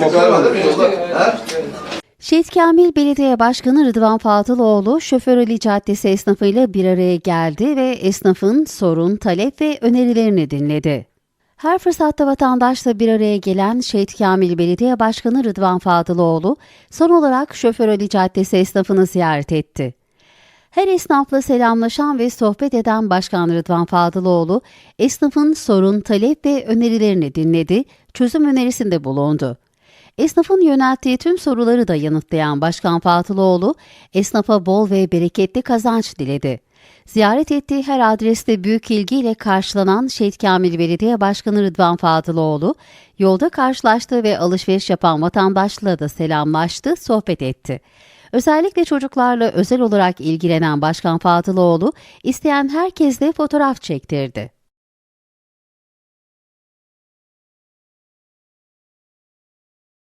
yolda? He? Şehit Kamil Belediye Başkanı Rıdvan Fatıloğlu, Şoför Ali Caddesi esnafıyla bir araya geldi ve esnafın sorun, talep ve önerilerini dinledi. Her fırsatta vatandaşla bir araya gelen Şehit Kamil Belediye Başkanı Rıdvan Fatıloğlu, son olarak Şoför Ali Caddesi esnafını ziyaret etti. Her esnafla selamlaşan ve sohbet eden Başkan Rıdvan Fadıloğlu, esnafın sorun, talep ve önerilerini dinledi, çözüm önerisinde bulundu. Esnafın yönelttiği tüm soruları da yanıtlayan Başkan Fatıloğlu, esnafa bol ve bereketli kazanç diledi. Ziyaret ettiği her adreste büyük ilgiyle karşılanan Şehit Kamil Belediye Başkanı Rıdvan Fatıloğlu, yolda karşılaştığı ve alışveriş yapan vatandaşla da selamlaştı, sohbet etti. Özellikle çocuklarla özel olarak ilgilenen Başkan Fatıloğlu, isteyen herkesle fotoğraf çektirdi.